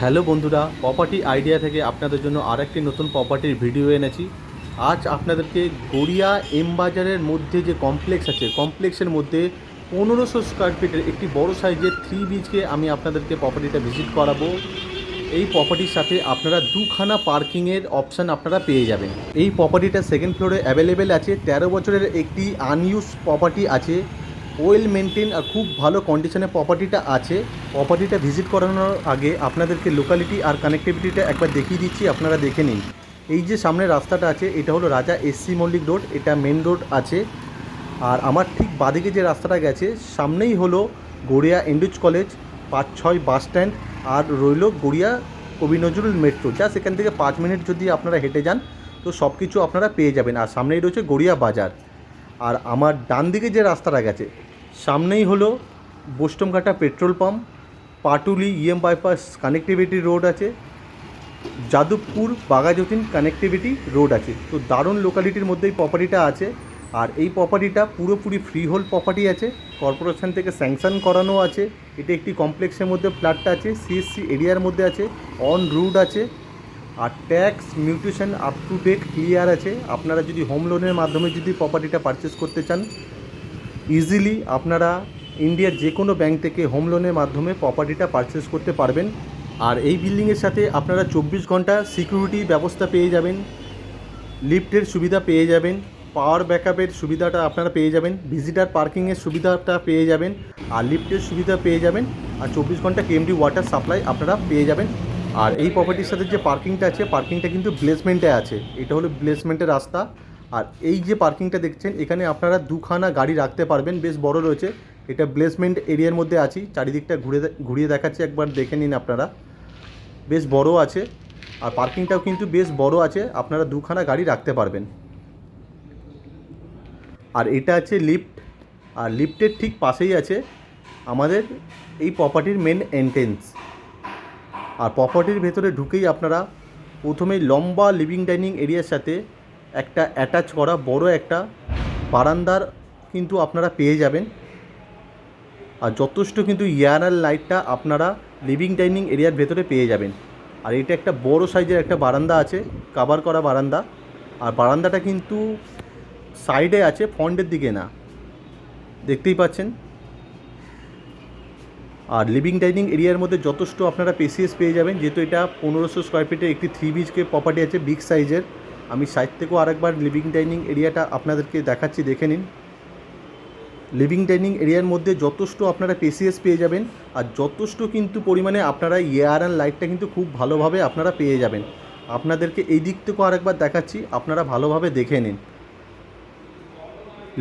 Hello বন্ধুরা property idea থেকে আপনাদের জন্য আর একটি নতুন প্রপার্টির ভিডিও এনেছি। আজ আপনাদেরকে গড়িয়া এম বাজারের মধ্যে যে কমপ্লেক্স আছে কমপ্লেক্সের মধ্যে পনেরোশো স্কোয়ার ফিটের একটি বড় সাইজের থ্রি বিচকে আমি আপনাদেরকে প্রপার্টিটা ভিজিট করাবো। এই প্রপার্টির সাথে আপনারা দুখানা পার্কিংয়ের অপশান আপনারা পেয়ে যাবেন। এই প্রপার্টিটা সেকেন্ড ফ্লোরে অ্যাভেলেবেল আছে, তেরো বছরের একটি আনইউজ প্রপার্টি আছে। ওয়েল মেনটেন আর খুব ভালো কন্ডিশনে প্রপার্টিটা আছে। প্রপার্টিটা ভিজিট করানোর আগে আপনাদেরকে লোকালিটি আর কানেক্টিভিটিটা একবার দেখিয়ে দিচ্ছি, আপনারা দেখে নিন। এই যে সামনে রাস্তাটা আছে, এটা হলো রাজা এসসি মল্লিক রোড, এটা মেন রোড আছে। আর আমার ঠিক বাদিকে যে রাস্তাটা গেছে, সামনেই হলো গড়িয়া এন্ডুজ কলেজ পাঁচ ছয় বাস স্ট্যান্ড আর রইল গড়িয়া কবি নজরুল মেট্রো যা সেখান থেকে পাঁচ মিনিট যদি আপনারা হেঁটে যান, তো সব কিছু আপনারা পেয়ে যাবেন। আর সামনেই রয়েছে গড়িয়া বাজার। আর আমার ডান দিকে যে রাস্তাটা গেছে, সামনেই হলো Baishnabghata petrol pump, Patuli EM bypass connectivity road আছে, যাদবপুর বাগাযতীন কানেক্টিভিটি রোড আছে। তো দারুণ লোকালিটির মধ্যেই প্রপার্টিটা আছে আর এই প্রপার্টিটা পুরোপুরি ফ্রি হোল প্রপার্টি আছে। কর্পোরেশন থেকে স্যাংশন করানো আছে। এটা একটি কমপ্লেক্সের মধ্যে ফ্ল্যাটটা আছে সিএসসি এরিয়ার মধ্যে আছে অন রুট আছে। আর tax mutation up to date clear আছে। আপনারা যদি হোম লোনের মাধ্যমে যদি প্রপার্টিটা পারচেস করতে চান ইজিলি আপনারা ইন্ডিয়ার যে কোনো ব্যাংক থেকে হোম লোনের মাধ্যমে প্রপার্টিটা পারচেস করতে পারবেন। আর এই বিল্ডিংয়ের সাথে আপনারা চব্বিশ ঘণ্টা সিকিউরিটি ব্যবস্থা পেয়ে যাবেন লিফটের সুবিধা পেয়ে যাবেন পাওয়ার ব্যাকআপের সুবিধাটা আপনারা পেয়ে যাবেন ভিজিটার পার্কিংয়ের সুবিধাটা পেয়ে যাবেন, আর লিফটের সুবিধা পেয়ে যাবেন, আর চব্বিশ ঘণ্টা কেএমডি ওয়াটার সাপ্লাই আপনারা পেয়ে যাবেন। আর এই প্রপার্টির সাথে যে পার্কিংটা আছে পার্কিংটা কিন্তু ব্লেসমেন্টে আছে। এটা হলো ব্লেসমেন্টের রাস্তা। আর এই যে পার্কিংটা দেখছেন, এখানে আপনারা দুখানা গাড়ি রাখতে পারবেন, বেশ বড় রয়েছে। এটা ব্লেসমেন্ট এরিয়ার মধ্যে আছি। চারিদিকটা ঘুরে ঘুরিয়ে দেখাচ্ছি একবার, দেখে নিন আপনারা। বেশ বড় আছে। আর পার্কিংটাও কিন্তু বেশ বড় আছে। আপনারা দুখানা গাড়ি রাখতে পারবেন। আর এটা আছে লিফট আর লিফটের ঠিক পাশেই আছে আমাদের এই প্রপার্টির মেন এন্ট্রেন্স আর প্রপার্টির ভেতরে ঢুকেই আপনারা প্রথমেই লম্বা লিভিং ডাইনিং এরিয়ার সাথে একটা অ্যাটাচ করা বড় একটা বারান্দার কিন্তু আপনারা পেয়ে যাবেন। আর যথেষ্ট কিন্তু ইয়ারাল লাইটটা আপনারা লিভিং ডাইনিং এরিয়ার ভেতরে পেয়ে যাবেন। আর এটা একটা বড় সাইজের একটা বারান্দা আছে কাভার করা বারান্দা। আর বারান্দাটা কিন্তু সাইডে আছে ফ্রন্টের দিকে না। দেখতেই পাচ্ছেন? আর লিভিং ডাইনিং এরিয়ার মধ্যে যথেষ্ট আপনারা পেসিএস পেয়ে যাবেন, যেহেতু এটা পনেরোশো স্কোয়ার ফিটের একটি থ্রি বিচকে প্রপার্টি আছে বিগ সাইজের আমি সাইড থেকেও আরেকবার লিভিং ডাইনিং এরিয়াটা আপনাদেরকে দেখাচ্ছি, দেখে নিন। লিভিং ডাইনিং এরিয়ার মধ্যে যথেষ্ট আপনারা পেসিএস পেয়ে যাবেন, আর যথেষ্ট কিন্তু পরিমাণে আপনারা এয়ার অ্যান্ড লাইটটা কিন্তু খুব ভালোভাবে আপনারা পেয়ে যাবেন। আপনাদেরকে এই দিক থেকেও আরেকবার দেখাচ্ছি, আপনারা ভালোভাবে দেখে নিন।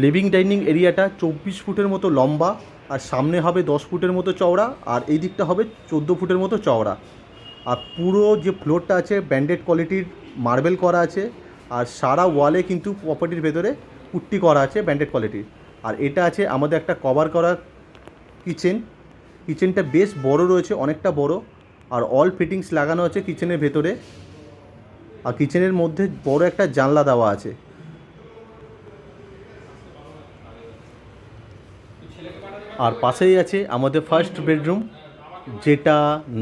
লিভিং ডাইনিং এরিয়াটা চব্বিশ ফুটের মতো লম্বা আর সামনে হবে দশ ফুটের মতো চওড়া, আর এই দিকটা হবে চোদ্দ ফুটের মতো চওড়া। আর পুরো যে ফ্লোরটা আছে, ব্যান্ডেড কোয়ালিটির মার্বেল করা আছে, আর সারা ওয়ালে কিন্তু প্রপার্টির ভেতরে পুট্টি করা আছে ব্যান্ডেড কোয়ালিটির। আর এটা আছে আমাদের একটা কভার করা কিচেন। কিচেনটা বেশ বড় রয়েছে, অনেকটা বড়, আর অল ফিটিংস লাগানো আছে কিচেনের ভেতরে। আর কিচেনের মধ্যে বড় একটা জানলা দেওয়া আছে। আর পাশেই আছে আমাদের ফার্স্ট বেডরুম যেটা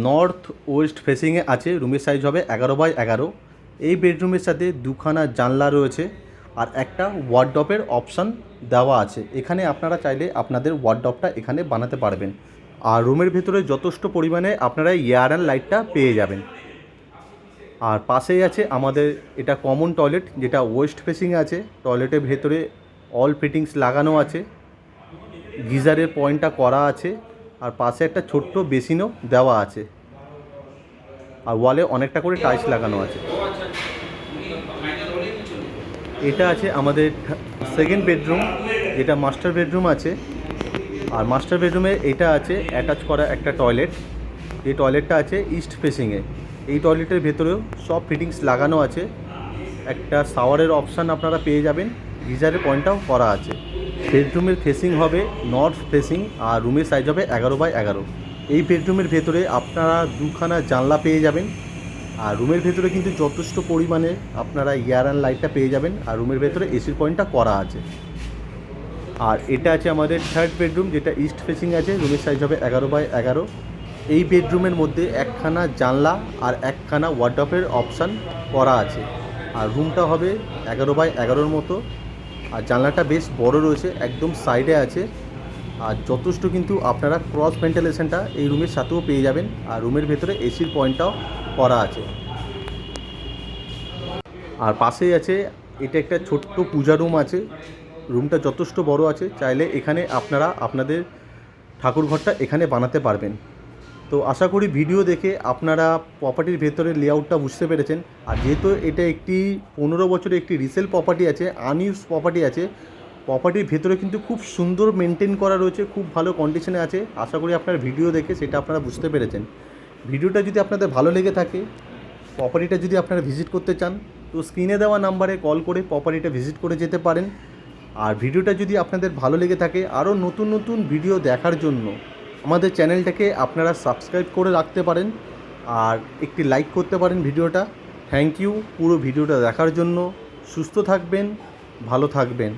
নর্থ ওয়েস্ট ফেসিংয়ে আছে রুমের সাইজ হবে এগারো বাই এগারো। এই বেডরুমের সাথে দুখানা জানলা রয়েছে আর একটা ওয়ার্ডপের অপশান দেওয়া আছে। এখানে আপনারা চাইলে আপনাদের ওয়ার্ডপটা এখানে বানাতে পারবেন। আর রুমের ভেতরে যথেষ্ট পরিমাণে আপনারা এয়ার অ্যান্ড লাইটটা পেয়ে যাবেন। আর পাশেই আছে আমাদের এটা কমন টয়লেট যেটা ওয়েস্ট ফেসিংয়ে আছে। টয়লেটের ভেতরে অল ফিটিংস লাগানো আছে। গিজারের পয়েন্টটা করা আছে আর পাশে একটা ছোট্ট বেসিনও দেওয়া আছে। আর ওয়ালে অনেকটা করে টাইলস লাগানো আছে। এটা আছে আমাদের সেকেন্ড বেডরুম যেটা মাস্টার বেডরুম আছে। আর মাস্টার বেডরুমে এটা আছে অ্যাটাচ করা একটা টয়লেট এই টয়লেটটা আছে ইস্ট ফেসিংয়ে এই টয়লেটের ভেতরেও সব ফিটিংস লাগানো আছে। একটা শাওয়ারের অপশান আপনারা পেয়ে যাবেন। গিজারের পয়েন্টটাও করা আছে। বেডরুমের ফেসিং হবে নর্থ ফেসিং আর রুমের সাইজ হবে এগারো বাই এগারো। এই বেডরুমের ভেতরে আপনারা দুখানা জানলা পেয়ে যাবেন আর রুমের ভেতরে কিন্তু যথেষ্ট পরিমাণে আপনারা ইয়ার অ্যান্ড লাইটটা পেয়ে যাবেন আর রুমের ভেতরে এসির পয়েন্টটা করা আছে। আর এটা আছে আমাদের থার্ড বেডরুম যেটা ইস্ট ফেসিং আছে রুমের সাইজ হবে এগারো বাই এগারো। এই বেডরুমের মধ্যে একখানা জানলা আর একখানা ওয়ার্ড্রপের অপশান করা আছে। আর রুমটা হবে এগারো বাই এগারোর মতো। আর জানলাটা বেশ বড় রয়েছে, একদম সাইডে আছে। আর যথেষ্ট কিন্তু আপনারা ক্রস ভেন্টিলেশনটা এই রুমের সাথেও পেয়ে যাবেন। আর রুমের ভেতরে এসির পয়েন্টটাও করা আছে। আর পাশেই আছে, এটা একটা ছোট্ট পূজা রুম আছে। রুমটা যথেষ্ট বড় আছে, চাইলে এখানে আপনারা আপনাদের ঠাকুরঘরটা এখানে বানাতে পারবেন। তো আশা করি ভিডিও দেখে আপনারা প্রপার্টির ভেতরের লেআউটটা বুঝতে পেরেছেন। আর যেহেতু এটা একটি পনেরো বছরের একটি রিসেল প্রপার্টি আছে আনইউজ প্রপার্টি আছে প্রপার্টির ভেতরে কিন্তু খুব সুন্দর মেনটেন করা রয়েছে, খুব ভালো কন্ডিশনে আছে। আশা করি আপনার ভিডিও দেখে সেটা আপনারা বুঝতে পেরেছেন। ভিডিওটা যদি আপনাদের ভালো লেগে থাকে প্রপার্টিটা যদি আপনারা ভিজিট করতে চান, তো স্ক্রিনে দেওয়া নাম্বারে কল করে প্রপার্টিটা ভিজিট করে যেতে পারেন। আর ভিডিওটা যদি আপনাদের ভালো লেগে থাকে, আরও নতুন নতুন ভিডিও দেখার জন্য আমাদের চ্যানেলটাকে আপনারা সাবস্ক্রাইব করে রাখতে পারেন আর একটি লাইক করতে পারেন ভিডিওটা। থ্যাংক ইউ পুরো ভিডিওটা দেখার জন্য। সুস্থ থাকবেন, ভালো থাকবেন।